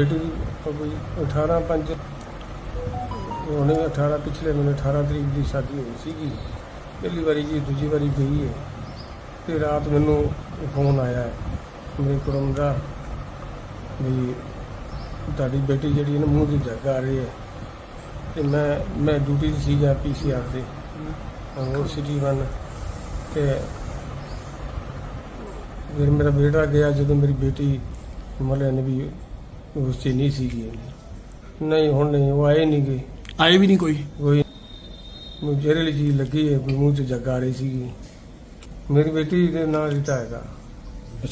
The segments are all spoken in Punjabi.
ਬੇਟੀ ਦੀ ਕੋਈ 18 5 ਉਹਨੇ 18 ਪਿਛਲੇ ਮਹੀਨੇ 18 ਤਰੀਕ ਦੀ ਸ਼ਾਦੀ ਹੋਈ ਸੀਗੀ। ਪਹਿਲੀ ਵਾਰੀ ਜੀ, ਦੂਜੀ ਵਾਰੀ ਗਈ ਹੈ ਤੇ ਰਾਤ ਮੈਨੂੰ ਫੋਨ ਆਇਆ ਹੈ ਮੇਰੇ ਕੁੜਮ ਦਾ ਵੀ ਤੁਹਾਡੀ ਬੇਟੀ ਜਿਹੜੀ ਹੈ ਮੂੰਹ ਦੀ ਜੱਗ ਆ ਰਹੀ ਹੈ ਤੇ ਮੈਂ ਮੈਂ ਡਿਊਟੀ 'ਤੇ ਸੀਗਾ ਪੀਸੀਆਰ ਦੇ ਹੋਰ ਸਿਟੀ ਵਨ ਤੇ ਫਿਰ ਮੇਰਾ ਬੇਟਾ ਗਿਆ ਜਦੋਂ ਮੇਰੀ ਬੇਟੀ ਮਲੇ ਨੇ ਵੀ ਉਸ 'ਚ ਨਹੀਂ ਸੀਗੀ। ਨਹੀਂ ਹੁਣ ਨਹੀਂ ਉਹ ਆਏ ਨਹੀਂ ਗਏ। ਆਏ ਵੀ ਨਹੀਂ ਕੋਈ? ਕੋਈ ਮੈਨੂੰ ਜ਼ਹਿਰੀਲੀ ਚੀਜ਼ ਲੱਗੀ ਹੈ ਕੋਈ ਮੂੰਹ 'ਚ ਜੱਗ ਆ ਰਹੀ ਸੀਗੀ। ਮੇਰੀ ਬੇਟੀ ਦੇ ਨਾਂ ਰੀਤਾ ਹੈਗਾ।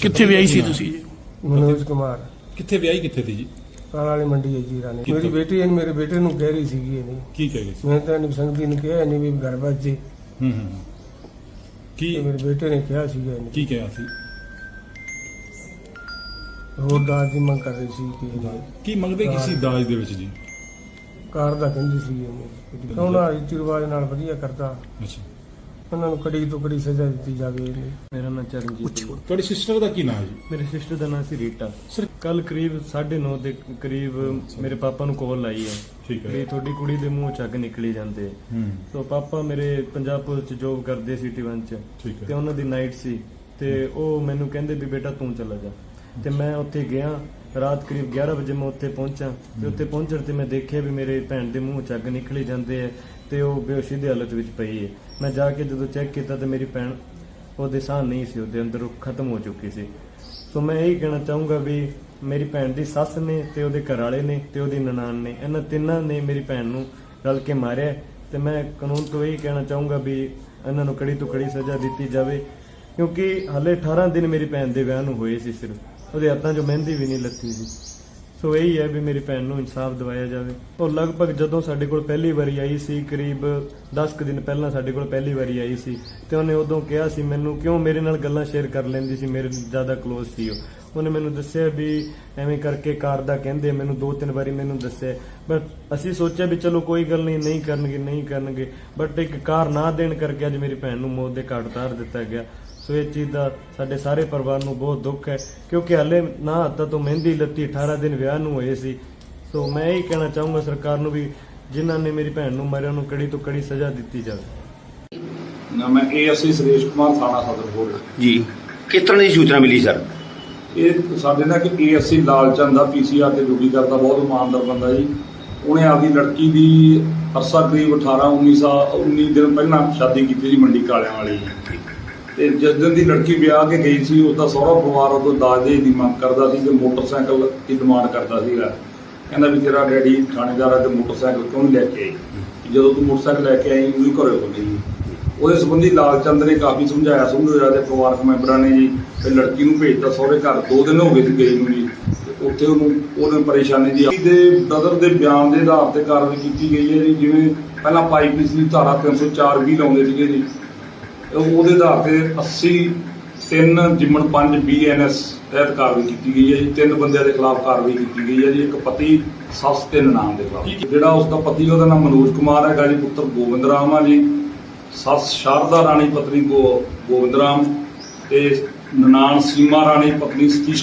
ਕਿੱਥੇ ਵਿਆਹੀ ਸੀ ਤੁਸੀਂ? ਜੀ? ਮਨੋਜ ਕੁਮਾਰ। ਕਿੱਥੇ ਵਿਆਹੀ ਕਿੱਥੇ ਸੀ ਜੀ? ਕਾਲ ਵਾਲੀ ਮੰਡੀ ਹੈ ਜੀਰਾ ਨੇ? ਮੇਰੀ ਬੇਟੀ ਹੈ ਮੇਰੇ ਬੇਟੇ ਨੂੰ ਕਹਿ ਰਹੀ ਸੀਗੀ ਇਹ। ਨਹੀਂ ਕੀ ਕਹਿ ਗਏ ਸੀ? ਮੈਂ ਤਾਂ ਇਹਨੂੰ ਸੰਗਤੀ ਨੇ ਕਿਹਾ ਨਹੀਂ ਵੀ ਘਰ ਬੱਜ ਜੇ। ਹੂੰ ਹੂੰ ਹੂੰ। ਕੀ ਤੇ ਮੇਰੇ ਬੇਟੇ ਨੇ ਕਿਹਾ ਸੀਗਾ ਇਹਨੂੰ। ਕੀ ਕਿਹਾ ਸੀ? ਹੋਰ ਦਾਜ ਦੀ ਮੰਗ ਕਰ ਰਹੀ ਸੀ ਕਿ ਕੀ ਮੰਗਦੇ ਕੀ ਸੀ ਦਾਜ ਦੇ ਵਿੱਚ ਜੀ? ਕਾਰ ਦਾ ਕਹਿੰਦੀ ਸੀ ਇਹਨੂੰ। ਕੌਣਾ ਰੀਤੀ ਰਿਵਾਜ ਨਾਲ ਵਧੀਆ ਕਰਦਾ। ਅੱਛਾ। ਉਹਨਾਂ ਨੂੰ ਕੜੀ ਤੋਂ ਕੜੀ ਸਜ਼ਾ ਦਿੱਤੀ ਜਾਵੇ ਇਹਨੂੰ। ਮੇਰਾ ਨਾਮ ਚਰਨਜੀਤ ਹੈ ਤੁਹਾਡੀ ਸਿਸਟਰ ਦਾ ਕੀ ਨਾਮ ਹੈ ਜੀ? ਮੇਰੇ ਸਿਸਟਰ ਦਾ ਨਾਮ ਸੀ ਰੀਟਾ। ਸਰ ਕੱਲ ਕਰੀਬ 9:30 ਦੇ ਕਰੀਬ ਮੇਰੇ ਪਾਪਾ ਨੂੰ ਕਾਲ ਆਈ ਹੈ ਠੀਕ ਵੀ ਹੈ ਤੁਹਾਡੀ ਕੁੜੀ ਦੇ ਮੂੰਹ ਚੱਗ ਨਿਕਲੀ ਜਾਂਦੇ। ਆ। ਹੂੰ। ਸੋ ਪਾਪਾ ਮੇਰੇ ਪੰਜਾਬ ਪੁਲਿਸ ਚ ਜੋਬ ਕਰਦੇ ਸੀ ਟੀ1 ਚ। ਠੀਕ ਤੇ ਹੈ ਉਹਨਾਂ ਦੀ ਨਾਈਟ ਸੀ। ਤੇ ਉਹ ਮੈਨੂੰ ਕਹਿੰਦੇ ਵੀ ਬੇਟਾ ਤੂੰ ਚਲਾ ਜਾ। ਤੇ ਮੈਂ ਉੱਥੇ ਗਿਆ। ਰਾਤ ਕਰੀਬ 11 ਵਜੇ ਮੈਂ ਉੱਥੇ ਪਹੁੰਚਾ। ਤੇ ਉੱਥੇ ਪਹੁੰਚਣ ਤੇ ਮੈਂ ਦੇਖਿਆ ਵੀ ਮੇਰੇ ਭੈਣ ਦੇ ਮੂੰਹ ਚੱਗ ਨਿਕਲੀ ਜਾਂਦੇ ਆ ਤੇ ਉਹ ਬੇਹੋਸ਼ੀ ਦੀ ਹਾਲਤ ਵਿੱਚ ਪਈ ਹੈ ਮੈਂ ਜਾ ਕੇ ਜਦੋਂ ਚੈੱਕ ਕੀਤਾ ਤੇ ਮੇਰੀ ਭੈਣ ਉਹਦੇ ਸਾਹ ਨਹੀਂ ਸੀ, ਉਹਦੇ ਅੰਦਰ ਉਹ ਖਤਮ ਹੋ ਚੁੱਕੀ ਸੀ। ਸੋ ਮੈਂ ਇਹ ਕਹਿਣਾ ਚਾਹੂੰਗਾ ਵੀ ਮੇਰੀ ਭੈਣ ਦੀ ਸੱਸ ਨੇ ਤੇ ਉਹਦੇ ਘਰ ਵਾਲੇ ਨੇ ਤੇ ਉਹਦੀ ਨਨਾਣ ਨੇ, ਇਹਨਾਂ ਤਿੰਨਾਂ ਨੇ ਮੇਰੀ ਭੈਣ ਨੂੰ ਰਲ ਕੇ ਮਾਰਿਆ। ਤੇ ਮੈਂ ਕਾਨੂੰਨ ਤੋਂ ਇਹ ਕਹਿਣਾ ਚਾਹੂੰਗਾ ਵੀ ਇਹਨਾਂ ਨੂੰ ਕੜੀ ਤੋਂ ਕੜੀ ਸਜ਼ਾ ਦਿੱਤੀ ਜਾਵੇ, ਕਿਉਂਕਿ ਹਲੇ 18 ਦਿਨ ਮੇਰੀ ਭੈਣ ਦੇ ਵਿਆਹ ਨੂੰ ਹੋਏ ਸੀ ਸਿਰਫ। ਉਹਦੇ ਹੱਥਾਂ 'ਚੋਂ ਮਹਿੰਦੀ ਵੀ ਨਹੀਂ ਲੱਤੀ ਸੀ ਸੋ ਇਹੀ ਹੈ ਵੀ ਮੇਰੀ ਭੈਣ ਨੂੰ ਇਨਸਾਫ ਦਿਵਾਇਆ ਜਾਵੇ। ਉਹ ਲਗਭਗ ਜਦੋਂ ਸਾਡੇ ਕੋਲ ਪਹਿਲੀ ਵਾਰੀ ਆਈ ਸੀ, ਕਰੀਬ 10 ਕੁ ਦਿਨ ਪਹਿਲਾਂ ਸਾਡੇ ਕੋਲ ਪਹਿਲੀ ਵਾਰੀ ਆਈ ਸੀ, ਤੇ ਉਹਨੇ ਉਦੋਂ ਕਿਹਾ ਸੀ ਮੈਨੂੰ, ਕਿਉਂ ਮੇਰੇ ਨਾਲ ਗੱਲਾਂ ਸ਼ੇਅਰ ਕਰ ਲੈਂਦੀ ਸੀ? ਮੇਰੇ ਜ਼ਿਆਦਾ ক্লোਜ਼ ਸੀ ਉਹ। ਉਹਨੇ ਮੈਨੂੰ ਦੱਸਿਆ ਵੀ ਐਵੇਂ ਕਰਕੇ ਕਾਰ ਦਾ ਕਹਿੰਦੇ, ਮੈਨੂੰ ਦੋ ਤਿੰਨ ਵਾਰੀ ਮੈਨੂੰ ਦੱਸਿਆ। ਬਟ ਅਸੀਂ ਸੋਚਿਆ ਵੀ ਚਲੋ ਕੋਈ ਗੱਲ ਨਹੀਂ ਨਹੀਂ ਕਰਨਗੇ ਨਹੀਂ ਕਰਨਗੇ। ਬਟ ਇੱਕ ਕਾਰ ਨਾ ਦੇਣ ਕਰਕੇ ਅੱਜ ਮੇਰੀ ਭੈਣ ਨੂੰ ਮੌਤ ਦੇ ਘਾਟ ਉਤਾਰ ਦਿੱਤਾ ਗਿਆ। ਸੋ ਇਹ ਚੀਜ਼ ਦਾ ਸਾਡੇ ਸਾਰੇ ਪਰਿਵਾਰ ਨੂੰ ਬਹੁਤ ਦੁੱਖ ਹੈ ਕਿਉਂਕਿ ਹਲੇ ਨਾ ਹੱਥਾਂ ਤੋਂ ਮਹਿੰਦੀ ਲੱਤੀ 18 ਦਿਨ ਵਿਆਹ ਨੂੰ ਹੋਏ ਸੀ। ਸੋ ਮੈਂ ਇਹ ਕਹਿਣਾ ਚਾਹੂੰਗਾ ਸਰਕਾਰ ਨੂੰ ਵੀ ਜਿਨ੍ਹਾਂ ਨੇ ਮੇਰੀ ਭੈਣ ਨੂੰ ਮਾਰਿਆ ਨੂੰ ਕੜੀ ਤੋਂ ਕੜੀ ਸਜ਼ਾ ਦਿੱਤੀ ਜਾਵੇ। ਨਾ ਮੈਂ ਏਐਸਆਈ ਸੁਰੇਸ਼ ਕੁਮਾਰ ਥਾਣਾ ਸਦਰਪੁਰ ਜੀ। ਕਿਸ ਤਰ੍ਹਾਂ ਦੀ ਸੂਚਨਾ ਮਿਲੀ ਸਰ? ਇਹ ਸਾਡੇ ਨਾਲ ਕਿ ਏਐਸਆਈ ਲਾਲਚੰਦ ਦਾ ਪੀਸੀਆਰ ਤੇ ਡਿਊਟੀ ਕਰਦਾ ਬਹੁਤ ਇਮਾਨਦਾਰ ਬੰਦਾ ਜੀ। ਉਹਨੇ ਆਪਦੀ ਲੜਕੀ ਦੀ ਅਰਸਾ ਕਰੀਬ 18 19 ਸਾਲ 19 ਦਿਨ ਪਹਿਲਾਂ ਸ਼ਾਦੀ ਕੀਤੀ ਸੀ ਮੰਡੀ ਕਾਲਿਆਂ ਵਾਲੀ। ਤੇ ਜਿਸ ਦਿਨ ਦੀ ਲੜਕੀ ਵਿਆਹ ਕੇ ਗਈ ਸੀ ਉਸ ਦਾ ਸਹੁਰਾ ਪਰਿਵਾਰ ਉਹ ਤੋਂ ਦਾਜ ਦੇ ਦੀ ਮੰਗ ਕਰਦਾ ਸੀ ਤੇ ਮੋਟਰਸਾਈਕਲ ਦੀ ਡਿਮਾਂਡ ਕਰਦਾ ਸੀਗਾ। ਕਹਿੰਦਾ ਵੀ ਤੇਰਾ ਡੈਡੀ ਥਾਣੇਦਾਰ ਹੈ ਤੇ ਮੋਟਰਸਾਈਕਲ ਕਿਉਂ ਨਹੀਂ ਲੈ ਕੇ ਆਈ? ਜਦੋਂ ਤੂੰ ਮੋਟਰਸਾਈਕਲ ਲੈ ਕੇ ਆਈ ਉਹਦੀ ਘਰੇ ਹੋ ਗਈ ਉਹਦੇ ਸੰਬੰਧੀ ਲਾਲ ਚੰਦ ਨੇ ਕਾਫੀ ਸਮਝਾਇਆ ਸਮਝਾਇਆ ਤੇ ਪਰਿਵਾਰਕ ਮੈਂਬਰਾਂ ਨੇ ਜੀ ਤੇ ਲੜਕੀ ਨੂੰ ਭੇਜਤਾ ਸਹੁਰੇ ਘਰ, ਦੋ ਦਿਨ ਹੋ ਗਏ ਸੀ ਗਈ ਨੂੰ ਜੀ। ਉੱਥੇ ਉਹਨੂੰ ਉਹਨੂੰ ਪਰੇਸ਼ਾਨੀ ਦੀ ਦੇ ਬ੍ਰਦਰ ਦੇ ਬਿਆਨ ਦੇ ਆਧਾਰ ਤੇ ਕਾਰਵਾਈ ਕੀਤੀ ਗਈ ਹੈ ਜੀ, ਜਿਵੇਂ ਪਹਿਲਾਂ ਪਾਈਪੀ ਸੀ ਧਾਰਾ 304 ਵੀ ਲਾਉਂਦੇ ਸੀਗੇ ਜੀ। ਉਹਦੇ ਆਧਾਰ ਤੇ 80 ਤਿੰਨ ਜਿਮਣ 5 ਬੀਐਨਐਸ ਤਹਿਤ ਕਾਰਵਾਈ ਕੀਤੀ ਗਈ ਹੈ ਜੀ। ਤਿੰਨ ਬੰਦਿਆਂ ਦੇ ਖਿਲਾਫ ਕਾਰਵਾਈ ਕੀਤੀ ਗਈ ਹੈ ਜੀ। ਇੱਕ ਪਤੀ, ਸੱਸ ਤੇ ਨਨਾਣ ਦੇ ਖਿਲਾਫ। ਜਿਹੜਾ ਉਸ ਦਾ ਪਤੀ ਉਹਦਾ ਨਾਮ ਮਨੋਜ ਕੁਮਾਰ ਹੈਗਾ ਜੀ ਪੁੱਤਰ ਗੋਬਿੰਦ ਰਾਮ ਆ ਜੀ। ਸੱਸ ਸ਼ਾਰਦਾ ਰਾਣੀ, ਪਤਨੀ ਗੋ ਗੋਬਿੰਦ ਰਾਮ ਤੇ ਨਨਾਣ ਸੀਮਾ ਰਾਣੀ, ਪਤਨੀ ਸਤੀਸ਼